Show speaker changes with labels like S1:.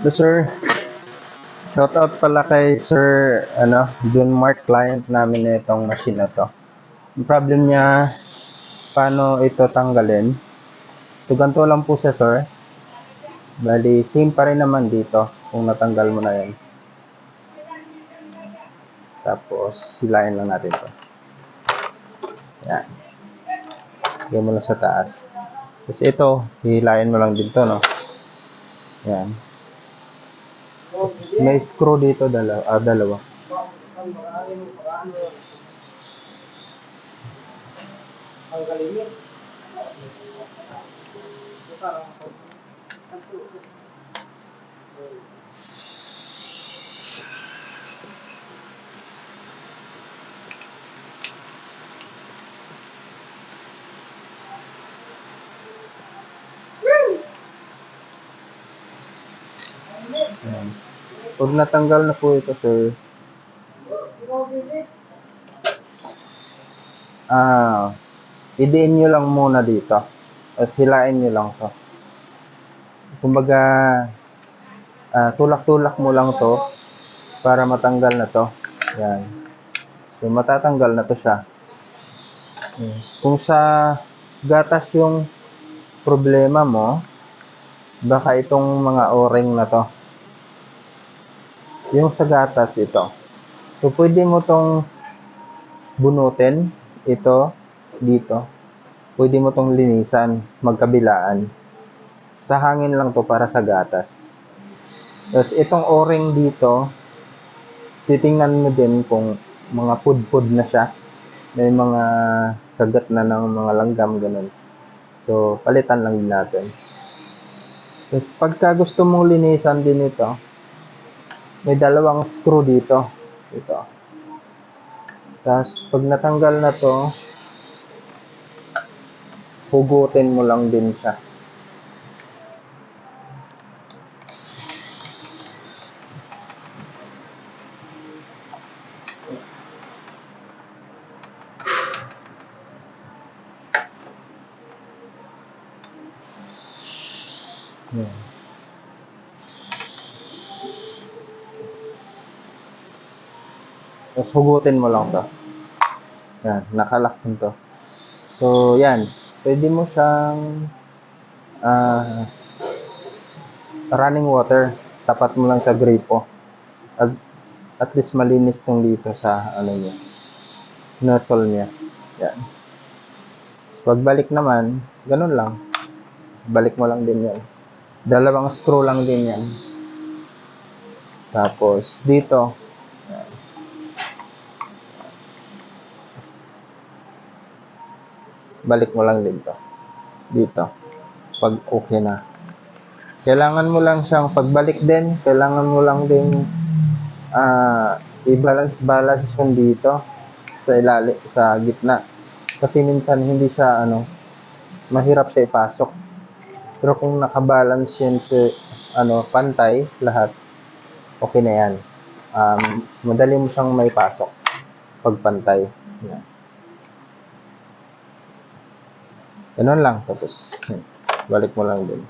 S1: Hello, sir. Shoutout pala kay Sir ano, June Mark client namin na itong machine na to. Ang problem niya, paano ito tanggalin. So, ganito lang po siya, sir. Bali, same pa rin naman dito kung natanggal mo na yan. Tapos, hilahin lang natin to. Yan. Lagyan mo lang sa taas. Tapos ito, hihilahin mo lang dito, no? Yan. May screw dito, dalawa. Ah, dalawa. Yan. Pag natanggal na po ito, sir, ah, idiin nyo lang muna dito. At hilain nyo lang to. Kumbaga, ah, tulak-tulak mo lang to para matanggal na to. Yan. So, matatanggal na to siya. Yes. Kung sa gatas yung problema mo, baka itong mga o-ring na to. Yung sa gatas ito. So, pwede mo tong bunutin. Ito, dito. Pwede mo tong linisan, magkabilaan. Sa hangin lang to para sa gatas. Tapos, itong o-ring dito, titingnan mo din kung mga pudpud na siya. May mga kagat na ng mga langgam, ganun. So, palitan lang natin. Tapos, pagka gusto mong linisan din ito, may dalawang screw dito. Ito. Tapos, pag natanggal na to, hugutin mo lang din siya. Yan. Tapos hugutin mo lang to. Yan, nakalak din to. So, yan. Pwede mo siyang ah, running water. Tapat mo lang sa gripo. At, at least malinis tong dito sa ano niya. Nozzle niya. Yan. Pagbalik naman, ganun lang. Balik mo lang din yan. Dalawang screw lang din yan. Tapos, dito, balik mo lang dito. Dito. Pag okay na. Kailangan mo lang siyang pagbalik din, kailangan mo lang din ah i-balance-balance yung dito sa ilalim, sa gitna. Kasi minsan hindi siya ano, mahirap siya ipasok. Pero kung nakabalance yan sa ano, pantay lahat, okay na yan. Um, madali mo siyang may pasok pag pantay. Yan. Ganun lang. Tapos, balik mo lang din.